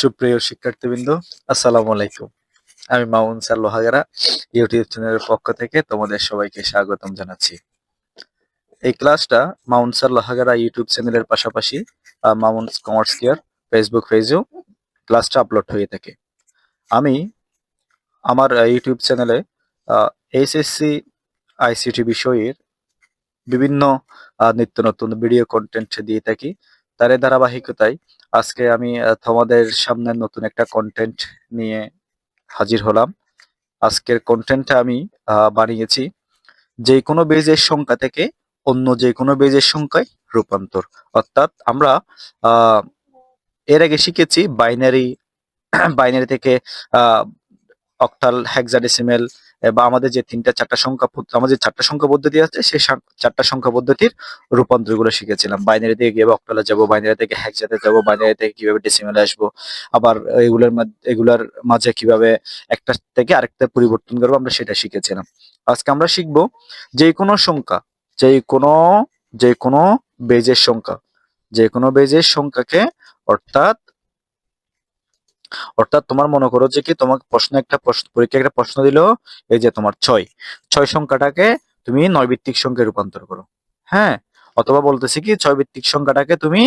সুপ্রিয় শিক্ষার্থীবৃন্দ, আসসালামু আলাইকুম। আমি মামুন স্যার লোহাগারা ইউটিউব চ্যানেলের পক্ষ থেকে তোমাদের সবাইকে স্বাগতম জানাচ্ছি। এই ক্লাসটা মাউন্ট স্যার লোহাগারা ইউটিউব চ্যানেলের পাশাপাশি মামুন কমার্স কেয়ার ফেসবুক পেজেও ক্লাসটা আপলোড হয়ে থাকে। আমি আমার ইউটিউব চ্যানেলে এইচএসসি, আইসিটি বিষয়ের বিভিন্ন নিত্য নতুন ভিডিও কন্টেন্ট দিয়ে থাকি। তার ধারাবাহিকতায় আজকে আমি তোমাদের সামনে নতুন একটা কন্টেন্ট নিয়ে হাজির হলাম। আজকের কন্টেন্টটা আমি বানিয়েছি যে কোনো বেজের সংখ্যা থেকে অন্য যে কোনো বেজের সংখ্যায় রূপান্তর। অর্থাৎ আমরা এর আগে শিখেছি বাইনারি বাইনারি থেকে অক্টাল হেক্সাডেসিমেল বা আমাদের যে তিনটা চারটা সংখ্যা আমাদের চারটা সংখ্যা পদ্ধতি আছে, সেই চারটা সংখ্যা পদ্ধতির রূপান্তরগুলো শিখেছিলাম। বাইনারি থেকে কীভাবে অক্টালে যাব, বাইনারি থেকে হেক্সাতে যাব, বাইনারি থেকে কীভাবে ডেসিমেলে আসব, আবার এগুলোর এগুলার মাঝে কীভাবে একটা থেকে আরেকটা পরিবর্তন করব, আমরা সেটা শিখেছিলাম। আজকে আমরা শিখব যে কোনো সংখ্যা যে কোনো যে কোনো বেজের সংখ্যা যে কোনো বেজের সংখ্যাকে অর্থাৎ অর্থাৎ তোমার মনে করো যে কি তোমাকে প্রশ্ন একটা প্রশ্ন পরীক্ষা একটা প্রশ্ন দিল, এই যে তোমার ছয়। ছয় সংখ্যাটাকে তুমি নয় ভিত্তিক সংখ্যায় রূপান্তর করো। হ্যাঁ? অথবা বলতেছি কি, ছয় ভিত্তিক সংখ্যাটাকে তুমি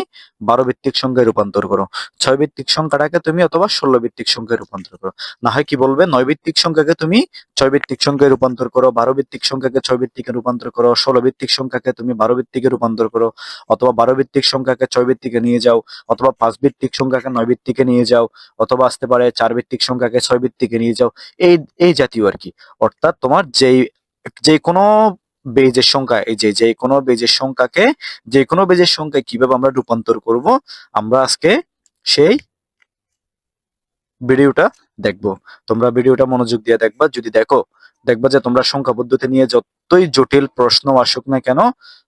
বারো ভিত্তিক সংখ্যায় রূপান্তর করো। ছয় ভিত্তিক সংখ্যাটাকে তুমি অথবা ষোলো ভিত্তিক সংখ্যায় রূপান্তর করো। না হয় কি বলবে, নয় ভিত্তিক সংখ্যাকে তুমি ছয় ভিত্তিক সংখ্যায় রূপান্তর করো, বারো ভিত্তিক সংখ্যাকে ছয় ভিত্তিকে রূপান্তর করো, ষোলো ভিত্তিক সংখ্যাকে তুমি বারো ভিত্তিকে রূপান্তর করো, অথবা বারো ভিত্তিক সংখ্যাকে ছয় ভিত্তিকে নিয়ে যাও, অথবা পাঁচ ভিত্তিক সংখ্যাকে নয় ভিত্তিকে নিয়ে যাও, অথবা আসতে পারে চার ভিত্তিক সংখ্যাকে ছয় ভিত্তিকে নিয়ে যাও, এই এই জাতীয় আর কি। অর্থাৎ তোমার যেই যে কোনো বেজের সংখ্যা, এই যে যে কোনো বেজের সংখ্যাকে যে কোনো বেজের সংখ্যায় কীভাবে আমরা রূপান্তর করব, আমরা আজকে সেই ভিডিওটা দেখব। তোমরা ভিডিওটা মনোযোগ দিয়ে দেখবা। যদি দেখো, দেখবা যে তোমরা সংখ্যা পদ্ধতি নিয়ে যতই জটিল প্রশ্ন আসুক না কেন,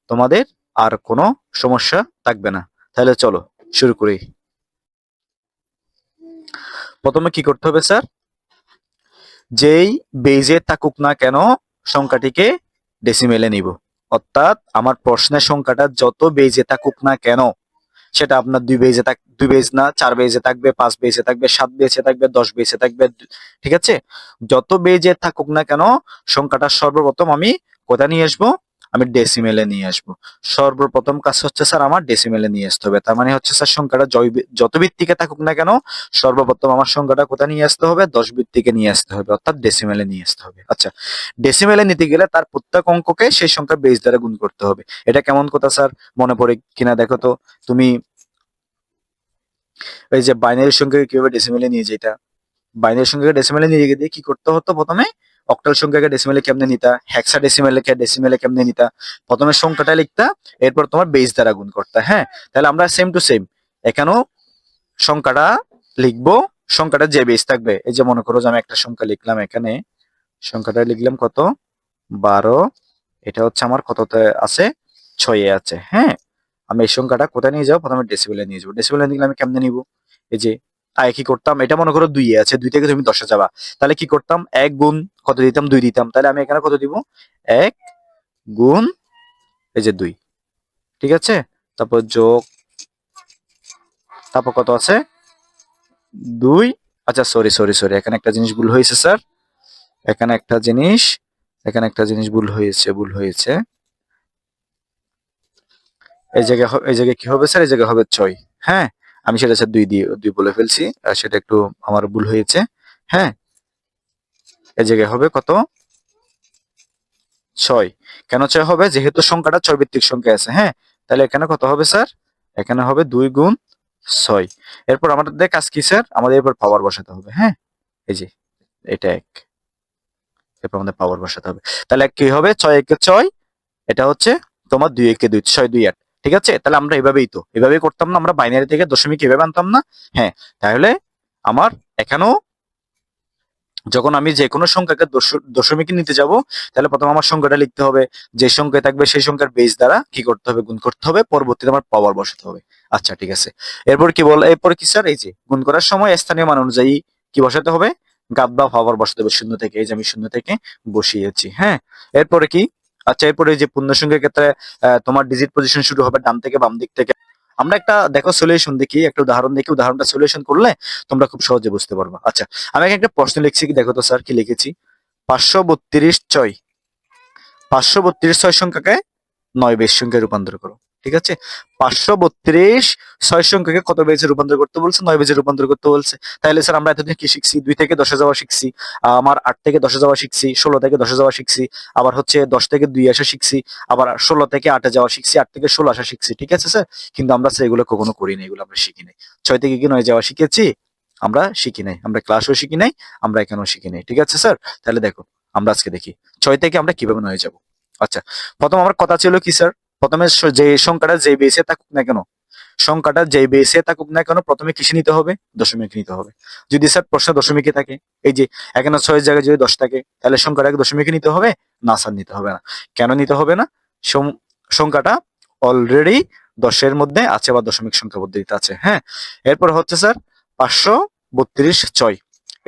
তোমাদের আর কোনো সমস্যা থাকবে না। তাহলে চলো, শুরু করি। প্রথমে কি করতে হবে, স্যার? যেই বেজে থাকুক না কেন, সংখ্যাটিকে ডেসিমেলে নিব। অর্থাৎ আমার প্রশ্নের সংখ্যাটা যত বেজে থাকুক না কেন, সেটা আপনার দুই বেজে থাক, দুই বেজ না, চার বেজে থাকবে, পাঁচ বেজে থাকবে, সাত বেজে থাকবে, দশ বেজে থাকবে, ঠিক আছে? যত বেজে থাকুক না কেন, সংখ্যাটা সর্বপ্রথম আমি কোথায় নিয়ে আসব? আমি ডেসিমেলে নিয়ে আসব। সর্বপ্রথম কাজ হচ্ছে স্যার আমার ডেসিমেলে নিয়ে আসতে হবে। তার মানে হচ্ছে স্যার সংখ্যাটা যত ভিত্তিকে থাকুক না কেন, সর্বপ্রথম আমার সংখ্যাটা কোথায় নিয়ে আসতে হবে? দশ ভিত্তিকে নিয়ে আসতে হবে, অর্থাৎ ডেসিমেলে নিয়ে আসতে হবে। আচ্ছা ডেসিমেলে নিতে গেলে তার প্রত্যেক অঙ্ককে সেই সংখ্যা বেস দ্বারা গুণ করতে হবে। এটা কেমন কথা স্যার? মনে পড়ে কিনা দেখো তো? তুমি এই যে বাইনারি সংখ্যাকে কীভাবে ডেসিমেলে নিয়ে যেটা? বাইনারি সংখ্যাকে ডেসিমেলে নিয়ে গিয়ে কি করতে হতো প্রথমে? অক্টাল সংখ্যাকে ডেসিমেলে কেমনে নিতা? হেক্সা ডেসিমেলে ডেসিমেলে কেমনে নিতা? প্রথমে সংখ্যাটা লিখতা, এরপর তোমার বেস দ্বারা গুণ করতে হ্যাঁ? তাহলে আমরা সেম টু সেম এখানেও সংখ্যাটা লিখব, সংখ্যাটা যে বেস থাকবে, এই যে মনে করো যে আমি একটা সংখ্যা লিখলাম এখানে, সংখ্যাটা লিখলাম কত? বারো, এটা হচ্ছে আমার কততে আছে? ছয়ে আছে হ্যাঁ? আমি এই সংখ্যাটা কোথায় নিয়ে যাব? প্রথমে ডেসিবেলে নিয়ে যাব। ডেসিবেলে নিয়ে গেলে আমি কেমনে নিব? এই যে কি করতাম? এটা মনে করো দুই আছে, দুই থেকে তুমি দশে যাবা। তাহলে কি করতাম? এক গুণ কত দিতাম? দুই দিতাম। তাহলে আমি এখানে কত দিব? এক গুণ এই যে দুই। ঠিক আছে? তারপর যোগ, তারপর কত আছে? দুই। আচ্ছা সরি সরি সরি এখানে একটা জিনিস ভুল হয়েছে, স্যার। এখানে একটা জিনিস, এখানে একটা জিনিস ভুল হয়েছে ভুল হয়েছে। এই জায়গায় এই জায়গায় কি হবে, স্যার? এই জায়গায় হবে ছয়। হ্যাঁ? আমি সেটা স্যার দুই দিয়ে, দুই বলে ফেলছি, আর সেটা একটু আমার ভুল হয়েছে। হ্যাঁ? এই জায়গায় হবে কত? ছয়। কেন ছয় হবে? যেহেতু সংখ্যাটা ছয় ভিত্তিক সংখ্যা আছে হ্যাঁ? তাহলে এখানে কত হবে স্যার? এখানে হবে দুই গুণ ছয়। এরপর আমাদের কাজ কি স্যার? আমাদের এরপর পাওয়ার বসাতে হবে হ্যাঁ? এই যে, এটা এক। এরপর আমাদের পাওয়ার বসাতে হবে। তাহলে কি হবে? ছয় একে ছয়, এটা হচ্ছে তোমার দুই একে দুই, ছয় দুই আট। ঠিক আছে? তাহলে আমরা এভাবেই তো, এভাবেই করতাম না, আমরা বাইনারি থেকে দশমিক এভাবে আনতাম না। হ্যাঁ তাহলে আমার এখানেও যখন আমি যে কোনো সংখ্যাকে দশ- দশমিকে নিতে যাব, তাহলে প্রথম আমার সংখ্যাটা লিখতে হবে। যে সংখ্যায় থাকবে সেই সংখ্যার বেস দ্বারা কি করতে হবে? গুণ করতে হবে, পরবর্তীতে আমার পাওয়ার বসাতে হবে। আচ্ছা ঠিক আছে। এরপর কি বল এরপর কি স্যার এই যে, গুণ করার সময় স্থানীয় মান অনুযায়ী কি বসাতে হবে? গাদ বা পাওয়ার বসাতে হবে শূন্য থেকে, এই যে আমি শূন্য থেকে বসিয়েছি হ্যাঁ? এরপরে কি? আচ্ছা এরপরে যে পূর্ণ ক্ষেত্রে তোমার ডিজিট পজিশন শুরু হবে ডান থেকে বাম দিক থেকে। আমরা একটা, দেখো সলিউশন দেখি, একটা উদাহরণ দেখি, উদাহরণটা সলিউশন করলে তোমরা খুব সহজে বুঝতে পারব। আচ্ছা আমি একটা প্রশ্ন লিখছি কি? দেখো তো স্যার কি লিখেছি? পাঁচশো বত্রিশ ছয়। পাঁচশো বত্রিশ ছয় সংখ্যাকে নয় বেশ সংখ্যায় রূপান্তর করো। ঠিক আছে? পাঁচশো বত্রিশ, ছয় সংখ্যাকে কত বেজে রূপান্তর করতে বলছে? নয় বেজে রূপান্তর করতে বলছে। তাহলে স্যার আমরা এতদিন কি শিখছি? দুই থেকে দশে যাওয়া শিখছি, আমার আট থেকে দশে যাওয়া শিখছি, ষোলো থেকে দশে যাওয়া শিখছি, আবার হচ্ছে দশ থেকে দুই আসা শিখছি, আবার ষোলো থেকে আটে যাওয়া শিখছি, আট থেকে ষোলো আসা শিখছি, ঠিক আছে স্যার কিন্তু আমরা স্যার এগুলো কখনো করি করিনি এগুলো আমরা শিখি নাই। ছয় থেকে কি নয় যাওয়া শিখেছি? আমরা শিখি নাই। আমরা ক্লাসও শিখি নাই, আমরা এখানেও শিখি নাই, ঠিক আছে স্যার তাহলে দেখো, আমরা আজকে দেখি। ছয় থেকে আমরা কীভাবে নয় যাব? আচ্ছা প্রথম আমার কথা ছিল কি স্যার প্রথমে যে সংখ্যাটা যে বেসে থাকুক না কেন, সংখ্যাটা যে বেসে থাকুক না কেন প্রথমে কিসে নিতে হবে? দশমিক নিতে হবে। যদি স্যার প্রশ্ন দশমিকে থাকে, এই যে এখানে ছয়ের জায়গায় যদি দশ থাকে, তাহলে সংখ্যাটাকে দশমিকে নিতে হবে? না স্যার নিতে হবে না। কেন নিতে হবে না? সংখ্যাটা অলরেডি দশের মধ্যে আছে বা দশমিক সংখ্যা পদ্ধতিতে আছে। হ্যাঁ? এরপর হচ্ছে স্যার পাঁচশো বত্রিশ ছয়।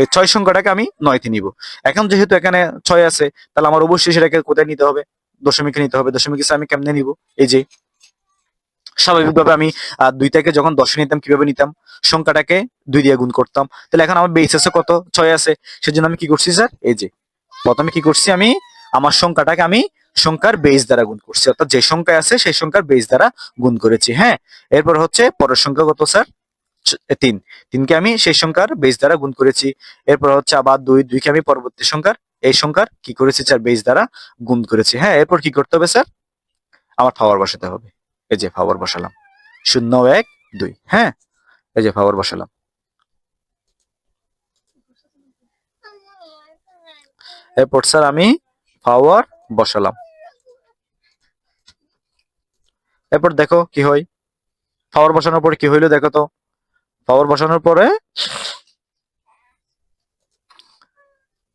এই ছয় সংখ্যাটাকে আমি নয়তে নিব। এখন যেহেতু এখানে ছয় আছে, তাহলে আমার অবশ্যই সেটাকে কোথায় নিতে হবে? দশমিকে নিতে হবে। দশমিকে আমি কেমনে নিব? এই যে স্বাভাবিকভাবে আমি আহ, দুই থেকে যখন দশে নিতাম কীভাবে নিতাম? সংখ্যাটাকে দুই দিয়ে গুণ করতাম। তাহলে এখন আমার বেস আছে কত? ছয় আছে। সেজন্য আমি কি করছি স্যার এই যে প্রথমে কি করছি আমি? আমার সংখ্যাটাকে আমি সংখ্যার বেস দ্বারা গুণ করছি। অর্থাৎ যে সংখ্যা আছে সেই সংখ্যার বেস দ্বারা গুণ করেছি হ্যাঁ? এরপর হচ্ছে পরের সংখ্যা কত স্যার তিন। তিনকে আমি সেই সংখ্যার বেস দ্বারা গুণ করেছি। এরপর হচ্ছে আবার দুই দুইকে আমি পরবর্তী সংখ্যার এই সংখ্যার কি করেছি স্যার? বেস দ্বারা গুণ করেছি। হ্যাঁ এরপর কি করতে হবে স্যার? আমার পাওয়ার বসাতে হবে। এই যে পাওয়ার বসালাম। শূন্য, এক, দুই। হ্যাঁ এই যে পাওয়ার বসালাম। এরপর স্যার আমি পাওয়ার বসালাম। এরপর দেখো কি হয়? পাওয়ার বসানোর পরে কি হইল দেখো তো? পাওয়ার বসানোর পরে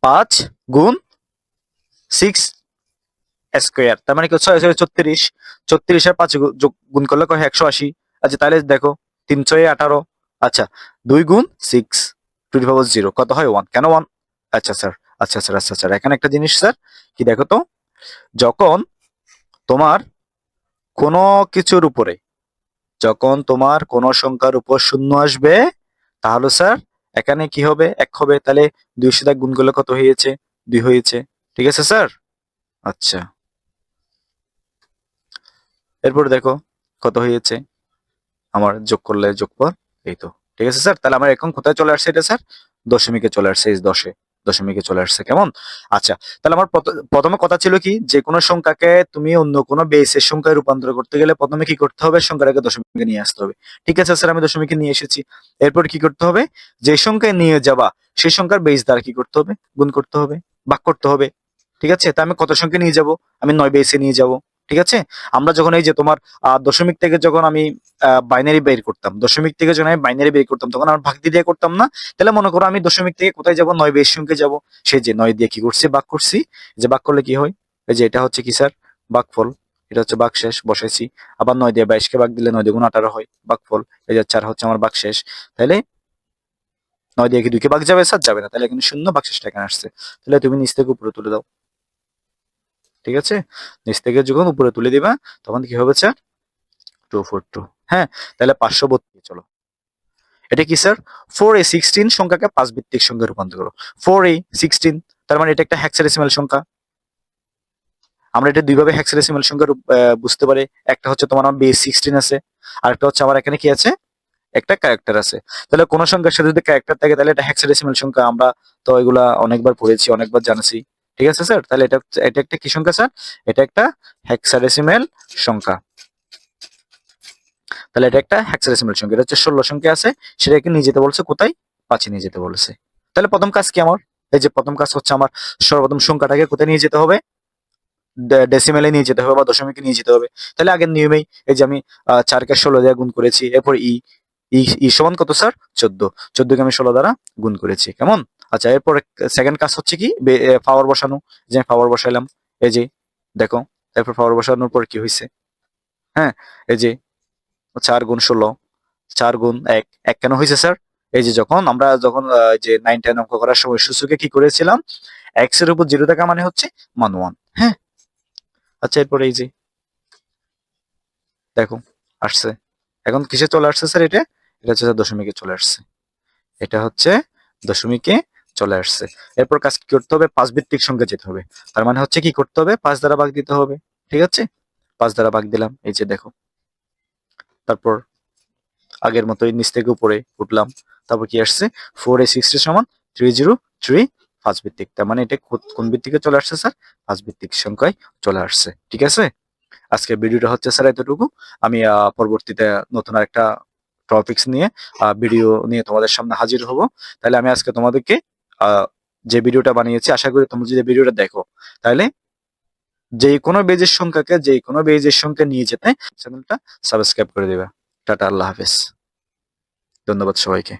পাঁচ গুণ সিক্স স্কোয়ার তার মানে ছয় ছয় ছত্রিশ ছত্রিশ আর পাঁচ গুণ করলে কয় একশো আশি। আচ্ছা তাহলে দেখো, তিন ছয় আঠারো। আচ্ছা দুই গুণ সিক্স টু পাওয়ার জিরো কত হয়? ওয়ান কেন ওয়ান আচ্ছা স্যার আচ্ছা স্যার আচ্ছা স্যার এখানে একটা জিনিস স্যার কি দেখো তো, যখন তোমার কোনো কিছুর উপরে, যখন তোমার কোনো সংখ্যার উপর শূন্য আসবে, তাহলে স্যার এখানে কি হবে? এক হবে তাহলে দুই সাথে গুণ করলে কত হয়েছে? দুই হয়েছে। ঠিক আছে, স্যার? আচ্ছা। এরপর দেখো কত হয়েছে। আমার যোগ করলে যোগ পর এই তো। ঠিক আছে, স্যার? তাহলে আমার এখন কোথায় চলে আসছে এটা, স্যার? দশমিকে চলে আসছে এই দশে। দশমিকে চলে আসছে, কেমন? আচ্ছা তাহলে আমার প্রথমে কথা ছিল কি? যে কোনো সংখ্যাকে তুমি অন্য কোনো বেসের সংখ্যায় রূপান্তর করতে গেলে প্রথমে কি করতে হবে? সংখ্যাটাকে দশমিকে নিয়ে আসতে হবে। ঠিক আছে স্যার আমি দশমিকে নিয়ে এসেছি। এরপর কি করতে হবে? যে সংখ্যায় নিয়ে যাবা, সেই সংখ্যার বেস দ্বারা কি করতে হবে? গুণ করতে হবে, ভাগ করতে হবে। ঠিক আছে? তা আমি কত সংখ্যা নিয়ে যাব? আমি নয় বেসে নিয়ে যাব। ঠিক আছে? আমরা যখন এই যে তোমার দশমিক থেকে যখন আমি বাইনারি বের করতাম, দশমিক থেকে যখন আমি বাইনারি বের করতাম, তখন আমার ভাগ দিয়ে করতাম না? তাহলে মনে করো আমি দশমিক থেকে কোথায় যাব? নয় বেশ সংখ্যে যাব। সেই যে নয় দিয়ে কি করছি? বাক করছি। যে বাক করলে কি হয়? এই যে এটা হচ্ছে কি স্যার বাকফল। এটা হচ্ছে বাক শেষ, বসাইছি। আবার নয় দিয়ে বাইশকে বাক দিলে নয় দ্বিগুণ আঠারো হয়। বাকফল। এই যে চার হচ্ছে আমার বাক শেষ। তাহলে নয় দিয়ে কি দুইকে বাক যাবে স্যার যাবে না। তাহলে এখানে শূন্য বাক শেষটা এখানে আসছে। তাহলে তুমি নিচ থেকে উপরে তুলে দাও। ঠিক আছে? নিচ থেকে যখন উপরে তুলে দিবা, তখন কি হবে স্যার টু ফোর টু হ্যাঁ তাহলে পাঁচশো বত্রিশ, চলো। এটা কি স্যার ফোর এ সিক্সটিন সংখ্যাকে পাঁচ ভিত্তিক সংখ্যা রূপান্তর করো। ফোর এ সিক্সটিন তার মানে এটা একটা হ্যাক্সাডেসিমাল সংখ্যা। আমরা এটা দুইভাবে হ্যাক্সাডেসিমাল সংখ্যা বুঝতে পারি। একটা হচ্ছে তোমার আমার বেস সিক্সটিন আছে, আর একটা হচ্ছে আমার এখানে কি আছে? একটা ক্যারেক্টার আছে। তাহলে কোন সংখ্যার সাথে যদি ক্যারেক্টার থাকে, তাহলে এটা হ্যাক্সাডেসিমাল সংখ্যা। আমরা তো এগুলা অনেকবার পড়েছি, অনেকবার জানাছি। ঠিক আছে, স্যার? তাহলে এটা এটা একটা কি সংখ্যা, স্যার? এটা একটা হ্যাক্সাডেসিমাল সংখ্যা। তাহলে এটা একটা হ্যাক্সাডেসিমাল সংখ্যা। এটা হচ্ছে ষোলো সংখ্যা আছে, সেটাকে নিয়ে যেতে বলছে, কোথায়? পাঁচে নিয়ে যেতে বলেছে। তাহলে প্রথম কাজ কি আমার? এই যে প্রথম কাজ হচ্ছে আমার সর্বপ্রথম সংখ্যাটাকে কোথায় নিয়ে যেতে হবে? ডেসিমেলে নিয়ে যেতে হবে বা দশমিকে নিয়ে যেতে হবে। তাহলে আগের নিয়মেই এই যে আমি চারকে ষোলো দিয়ে গুণ করেছি, এরপর ই ই সমান কত, স্যার? চোদ্দ। চোদ্দকে আমি ষোলো দ্বারা গুণ করেছি। কেমন? আচ্ছা এরপর সেকেন্ড কাজ হচ্ছে কি? পাওয়ার বসানো। যে পাওয়ার বসাইলাম, এই যে, দেখো, এরপর পাওয়ার বসানোর পর কি হয়েছে হ্যাঁ এই যে, চার গুণ ষোলো, চার গুণ এক। এক কেন হয়েছে স্যার? এই যে যখন আমরা যখন যে নাইন টেন অঙ্ক করার সময় সূচকে কি করেছিলাম? এক্সের উপর জিরো থাকা মানে হচ্ছে মান ওয়ান হ্যাঁ? আচ্ছা এরপরে এই যে, দেখো, আসছে। এখন কিসে চলে আসছে, স্যার, এটা? এটা হচ্ছে দশমিকে চলে আসছে। এটা হচ্ছে দশমিকে চলে আসছে। এরপর কাজ কি করতে হবে পাঁচ ভিত্তিক সংখ্যা যেতে হবে। তার মানে হচ্ছে কি করতে হবে? পাঁচ দ্বারা ভাগ দিতে হবে। ঠিক আছে? পাঁচ দ্বারা ভাগ দিলাম। এই যে দেখো। তারপর আগের মতোই নিচ থেকে উপরে উঠলাম। তারপর কি আসছে? ফোর এ সিক্সটি সমান থ্রি জিরো থ্রি পাঁচ ভিত্তিক তার মানে এটা কোন ভিত্তিকে চলে আসছে স্যার? পাঁচ ভিত্তিক সংখ্যায় চলে আসছে। ঠিক আছে? আজকে ভিডিওটা হচ্ছে স্যার এতটুকু। আমি পরবর্তীতে নতুন একটা টপিক্স নিয়ে ভিডিও নিয়ে তোমাদের সামনে হাজির হব। তাহলে আমি আজকে তোমাদেরকে যে ভিডিওটা বানিয়েছি, আশা করি তোমরা যদি ভিডিওটা দেখো, তাহলে যে কোনো বেজের সংখ্যাকে যে কোনো বেজের সংখ্যা নিয়ে যেতে চ্যানেলটা সাবস্ক্রাইব করে দেবে। টাটা, আল্লাহ হাফেজ। ধন্যবাদ সবাইকে।